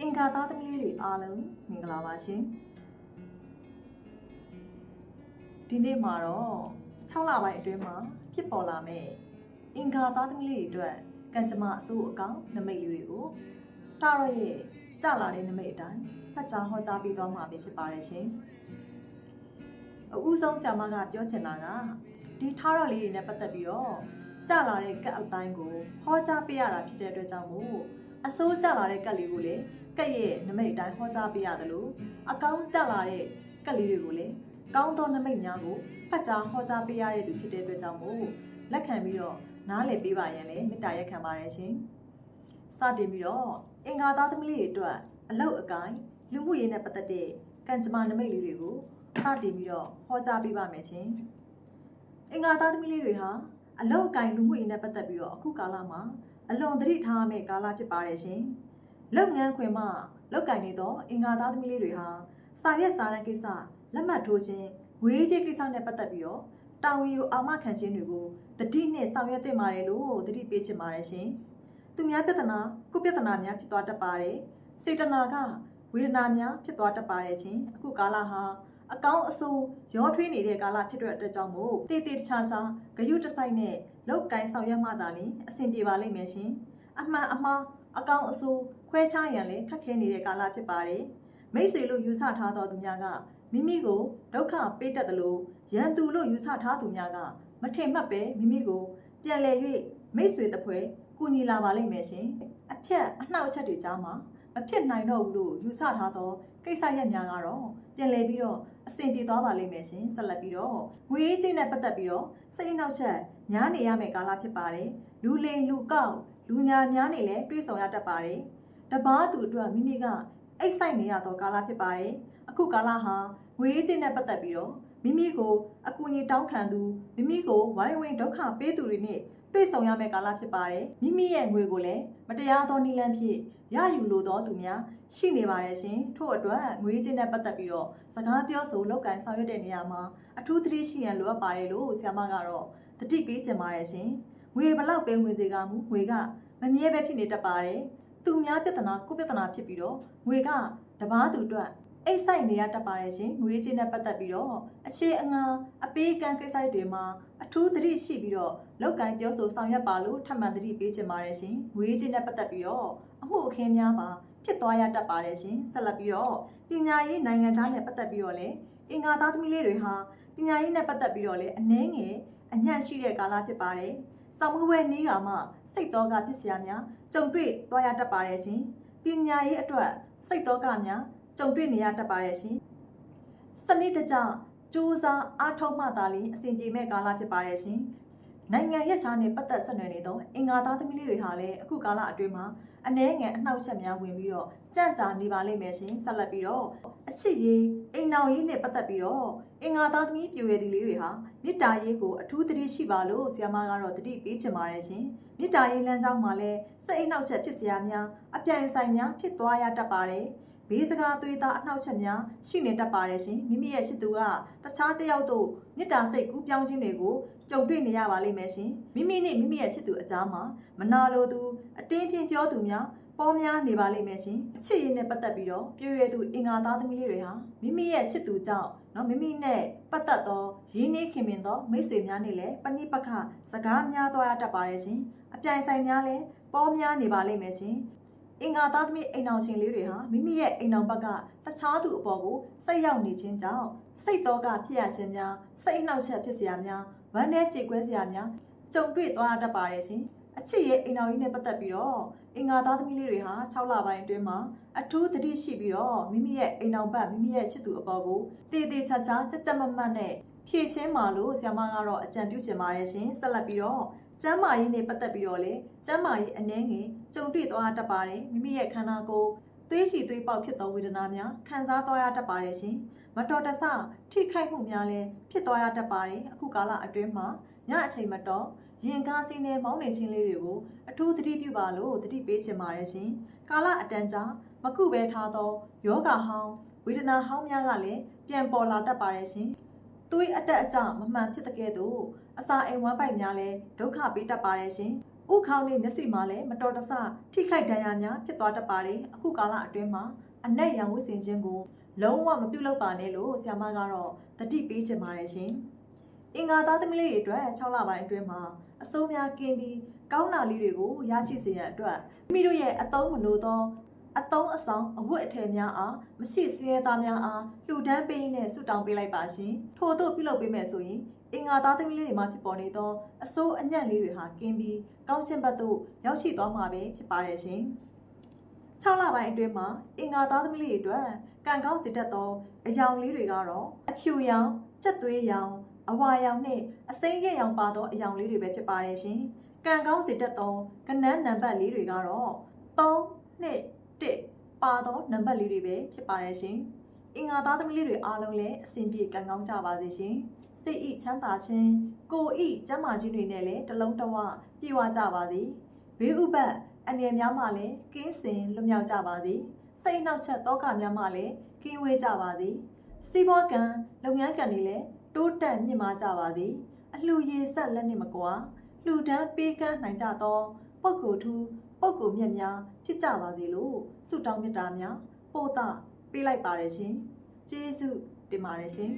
အင်္ဂါသားသမီးလေးတွေအားလုံးမင်္ဂလာပါရှင်ဒီနေ့မှာတော့6လပိုင်းအတွင်းမှာဖြစ်ပေါ်လာမယ့်အင်္ဂါသားသမီးလေးတွေအတွက်ကံကြမ္မာအစိုးအကောင်နမိတ်လေးတွေကိုတာရော့ရဲ့ကြလာတဲ့နမိတ်အတိုင်းဖတ်ကြားဟောကြားပေးသွားမှာပဲဖြစ်ပါတယ်ရှင်အဦးဆုံးဆရာမကပြောချင်တာကဒီထားရော့လေးတွေနဲ့ပတ်သက်ပြီးတော့ကြလာတဲ့ကတ်အတိုင်းကိုဟောကြားပေးရတာဖြစ်တဲ့အတွက်ကြောင့်မို့ အစိုးကြလာတဲ့ကတ်လေးကိုလည်းကက်ရဲ့နမိတ်အတိုင်းဟောကြားပေးရတယ်လို့အကောင်းကြလာတဲ့ကက်လေးတွေကိုလည်းကောင်းသောနမိတ်များကိုဖတ်ကြားဟောကြားပေးရတဲ့သူဖြစ်တဲ့အတွက်ကြောင့်မို့လက်ခံပြီးတော့နားလည်ပေးပါရန်လည်းမေတ္တာရက်ခံပါတယ်ရှင်။စတင်ပြီးတော့အင်္ဂါသားသမီးလေးတွေအတွက်အလောက်အကိုင်းလူမှုရေးနဲ့ပတ်သက်တဲ့ကံကြမ္မာနမိတ်လေးတွေကိုစတင်ပြီးတော့ဟောကြားပေးပါမယ်ရှင်။အင်္ဂါသားသမီးလေးတွေဟာအလောက်အကိုင်းလူမှုရေးနဲ့ပတ်သက်ပြီးတော့အခုကာလမှာ အလွန်သတိထားရမယ့်ကာလဖြစ်ပါတယ်ရှင်။လုပ်ငန်းခွင်မှလောက်ကင်နေသောအင်္ဂါသားသမီးလေးတွေဟာစာရွက်စာတမ်းကိစ္စလက်မှတ်ထိုးခြင်းငွေကြေးကိစ္စနဲ့ပတ်သက်ပြီးတော့တာဝန်ယူအာမခံခြင်းတွေကိုတတိနဲ့ဆောင်ရွက်သင့်ပါတယ်လို့တတိပေးချင်ပါတယ်ရှင်။သူများပြဿနာကိုပြဿနာများဖြစ်သွားတတ်ပါတယ်။စေတနာကဝေဒနာများဖြစ်သွားတတ်ပါတယ်ချင်းအခုကာလဟာ အကောင်းအဆိုးရောထွေးနေတဲ့ကာလဖြစ်တဲ့အတွက်ကြောင့်မို့တည်တည်တခြားခြားဂရုတစိုက်နဲ့လောက်ကင်ဆောင်ရွက်မှသာလျှင်အဆင်ပြေပါလိမ့်မယ်ရှင်။အမှန်အမှားအကောင်းအဆိုးခွဲခြားရန်လည်းခက်ခဲနေတဲ့ကာလဖြစ်ပါတယ်။မိတ်ဆွေလို့ယူဆထားသောသူများကမိမိကိုဒုက္ခပေးတတ်တယ်လို့ရန်သူလို့ယူဆထားသူများကမထင်မှတ်ပဲမိမိကိုပြန်လည်၍မိတ်ဆွေတပွဲကူညီလာပါလိမ့်မယ်ရှင်။အဖြတ်အနှောက်အယှက်တွေကြားမှာမဖြစ်နိုင်တော့ဘူးလို့ယူဆထားသောကိစ္စရပ်များကတော့ပြန်လည်ပြီးတော့ အဆင်ပြေသွားပါလိမ့်မယ်ရှင်။ဆက်လက်ပြီးတော့ငွေရေးချင်းနဲ့ပတ်သက်ပြီးတော့စိတ်အနှောက်အယှက်ညားနေရမယ့်ကာလဖြစ်ပါတယ်။လူလိမ်လူကောက်လူညာများနေလဲတွေးဆောင်ရတတ်ပါတယ်။တပားသူအတွက်မိမိကအိတ်ဆိုင်နေရသောကာလဖြစ်ပါတယ်။အခုကာလဟာငွေရေးချင်းနဲ့ပတ်သက်ပြီးတော့မိမိကိုအကူအညီတောင်းခံသူမိမိကိုဝိုင်းဝန်းဒုက္ခပေးသူတွေနဲ့ တွေ့ဆုံရမယ့်ကာလဖြစ်ပါတယ်။မိမိရဲ့ငွေကိုလည်းမတရားသောနည်းလမ်းဖြင့်ရယူလိုသောသူများရှိနေပါတယ်ရှင်။ထို့အတွက်ငွေချင်းနဲ့ပတ်သက်ပြီးတော့စကားပြောဆိုလောက်ကန်ဆောင်ရွက်တဲ့နေရာမှာအထူးသတိရှိရန်လိုအပ်ပါတယ်လို့ဆရာမကတော့တတိပေးချင်ပါတယ်ရှင်။ငွေဘလောက်ပဲငွေစေကမူငွေကမမြဲပဲဖြစ်နေတတ်ပါတယ်။သူများပြဿနာကိုပြဿနာဖြစ်ပြီးတော့ငွေကတပားသူအတွက် အိတ်ဆိုင်နေရတတ်ပါတယ်ရှင်ငွေကြေးနဲ့ပတ်သက်ပြီးတော့အခြေအငါအပေးကံကိစ္စတွေမှာအထူးသတိရှိပြီးတော့လောက်ကန်ပြောဆိုဆောင်ရွက်ပါလို့ထပ်မံသတိပေးချင်ပါတယ်ရှင်ငွေကြေးနဲ့ပတ်သက်ပြီးတော့အမှုအခင်းများပါဖြစ်သွားရတတ်ပါတယ်ရှင်ဆက်လက်ပြီးတော့ပညာရေးနိုင်ငံသားနဲ့ပတ်သက်ပြီးတော့လည်းအင်္ဂါသားသမီးလေးတွေဟာပညာရေးနဲ့ပတ်သက်ပြီးတော့လည်းအနှဲငယ်အညံ့ရှိတဲ့ကာလဖြစ်ပါတယ်ဆောင်းမွေးနေရမှာစိတ်တော်ကဖြစ်စရာများကြုံတွေ့သွားရတတ်ပါတယ်ရှင်ပညာရေးအတွက်စိတ်တော်ကများ ကြုံတွေ့နေရတတ်ပါတယ်ရှင်စနစ်တကျစူးစမ်းအားထုတ်မှသာလျှင်အဆင်ပြေမဲ့ကာလဖြစ်ပါတယ်ရှင်နိုင်ငံရက်ခြားနဲ့ပတ်သက်ဆက်နွယ်နေသောအင်္ဂါသားသမီးလေးတွေဟာလည်းအခုကာလအတွင်းမှာအနှဲငယ်အနှောက်အယှက်များဝင်ပြီးတော့ကြန့်ကြာနေပါလိမ့်မယ်ရှင်ဆက်လက်ပြီးတော့အချစ်ရေးအိမ်အောင်ရေးနဲ့ပတ်သက်ပြီးတော့အင်္ဂါသားသမီးပြွေရည်လေးတွေဟာမေတ္တာရေးကိုအထူးသတိရှိပါလို့ဆရာမကတော့တတိပေးချင်ပါတယ်ရှင်မေတ္တာရေးလမ်းကြောင်းမှာလည်းစိတ်အိမ်နှောက်ချက်ဖြစ်စရာများအပြိုင်ဆိုင်များဖြစ်သွားရတတ်ပါတယ် ဘေးစကားသွေးသားအနှောက်အယှက်များရှိနေတတ်ပါတယ်ရှင်မိမိရဲ့ရှိသူကတခြားတစ်ယောက်တို့မေတ္တာစိတ်ကူးပြောင်းခြင်းတွေကိုကြုံတွေ့နေရပါလိမ့်မယ်ရှင်မိမိနဲ့မိမိရဲ့ချစ်သူအကြားမှာမနာလိုသူအတင်းပြင်းပြောသူများပေါ်များနေပါလိမ့်မယ်ရှင်အချစ်ရည်နဲ့ပတ်သက်ပြီးတော့ပြည့်ရသူအင်္ဂါသားသမီးလေးတွေဟာမိမိရဲ့ချစ်သူကြောင့်နော်မိမိနဲ့ပတ်သက်သောရင်းနှီးခင်မင်သောမိတ်ဆွေများနဲ့လည်းပဏိပခစကားများသွားရတတ်ပါတယ်ရှင်အပြိုင်ဆိုင်များလည်းပေါ်များနေပါလိမ့်မယ်ရှင် အင်္ဂါသားသမီးအိမ်အောင်ရှင်လေးတွေဟာမိမိရဲ့အိမ်အောင်ဘက်ကတခြားသူအပေါ်ကိုစိတ်ရောက်နေခြင်းကြောင့်စိတ်တော်ကဖြစ်ရခြင်းများစိတ်နှောက်ယှက်ဖြစ်စရာများဝမ်းနည်းကြေကွဲစရာများကြုံတွေ့သွားတတ်ပါတယ်ရှင်အချစ်ရဲ့အိမ်အောင်ကြီးနဲ့ပတ်သက်ပြီးတော့အင်္ဂါသားသမီးလေးတွေဟာ6လပိုင်းအတွင်းမှာအထူးသတိရှိပြီးတော့မိမိရဲ့အိမ်အောင်ဘက်မိမိရဲ့ချစ်သူအပေါ်ကိုတည်တည်ချာချာကြက်ကြက်မမတ်နဲ့ဖြည့်ချင်းပါလို့ဆရာမကတော့အကြံပြုချင်ပါတယ်ရှင်ဆက်လက်ပြီးတော့ ကျမ်းမာရေးနဲ့ပတ်သက်ပြီးတော့လေကျမ်းမာရေးအနှဲငယ်ကြုံတွေ့သွားတတ်ပါတယ်မိမိရဲ့ခန္ဓာကိုယ်သွေးချီသွေးပေါက်ဖြစ်သောဝေဒနာများခံစားသွားရတတ်ပါတယ်ရှင်မတော်တဆထိခိုက်မှုများလည်းဖြစ်သွားရတတ်ပါတယ်အခုကာလအတွင်းမှာညအချိန်မတော်ရင်ကားစီးနဲ့မောင်းနေခြင်းလေးတွေကိုအထူးသတိပြုပါလို့သတိပေးချင်ပါတယ်ရှင်ကာလအတန်ကြာမကုပဲထားသောယောဂဟောင်းဝေဒနာဟောင်းများကလည်းပြန်ပေါ်လာတတ်ပါတယ်ရှင် သွေးအတက်အကျမမှန်ဖြစ်တဲ့ကဲ့သို့အစာအိမ်ဝမ်းပိုက်များလည်းဒုက္ခပေးတတ်ပါတယ်ရှင်ဥခေါင်းနဲ့မျက်စိမှာလည်းမတော်တဆထိခိုက်ဒဏ်ရာများဖြစ်သွားတတ်ပါတယ်အခုကာလအတွင်းမှာအနက်ရောင်ဝတ်ဆင်ခြင်းကိုလုံးဝမပြုတ်လောက်ပါနဲ့လို့ဆရာမကတော့တတိပေးချင်ပါတယ်ရှင်အင်္ဂါသားသမီးလေးတွေအတွက်6လပိုင်းအတွင်းမှာအစိုးများကင်းပြီးကောင်းနာလေးတွေကိုရရှိစေရန်အတွက်မိမိတို့ရဲ့အတုံးမလို့သော အတုံးအဆောင်အဝတ်အထည်များအားမရှိစရဲသားများအားလှူဒန်းပေးရင်းနဲ့ဆုတောင်းပေးလိုက်ပါရှင်ထို့သို့ပြုလုပ်ပေးမယ်ဆိုရင်အင်္ဂါသားသမီးလေးတွေမှာဖြစ်ပေါ်နေသောအစိုးအညံ့လေးတွေဟာကင်းပြီးကောင်းရှင်းဘက်သို့ရောက်ရှိသွားမှာပဲဖြစ်ပါတယ်ရှင်။6လပိုင်းအတွင်းမှာအင်္ဂါသားသမီးလေးတွေအတွက်ကံကောင်းစေတတ်သောအယောင်လေးတွေကတော့အဖြူရောင်၊ကြက်သွေးရောင်၊အဝါရောင်နဲ့အစိမ်းရက်ရောင်ပါသောအယောင်လေးတွေပဲဖြစ်ပါတယ်ရှင်။ကံကောင်းစေတတ်သောကနန်းနံပါတ်လေးတွေကတော့3 2 1ပါသောနံပါတ်လေးတွေပဲဖြစ်ပါတယ်ရှင်။အင်္ဂါသားသမီးလေးတွေအားလုံးလည်းအဆင်ပြေကံကောင်းကြပါစေရှင်။စိတ်ဤချမ်းသာခြင်းကိုဤကျမ်းမာခြင်းတွေနဲ့လည်းတလုံးတဝပြည့်ဝကြပါသည်ဘေးဥပတ်အနေများမှလည်းကင်းစင်လွတ်မြောက်ကြပါသည်စိတ်နှောက်ချက်တောကများမှလည်းကင်းဝေးကြပါသည်စီးပွားကံလုပ်ငန်းကံတွေလည်းတိုးတက်မြင့်မားကြပါသည်အလှရည်ဆက်လက်နှင့်မကွာလှူဒန်းပေးကမ်းနိုင်ကြသော ပုဂ္ဂိုလ်ထူးပုဂ္ဂိုလ်မြတ်များဖြစ်ကြပါစေလို့ဆုတောင်းမေတ္တာများပို့တာပေးလိုက်ပါတယ်ရှင်ကျေးဇူးတင်ပါတယ်ရှင်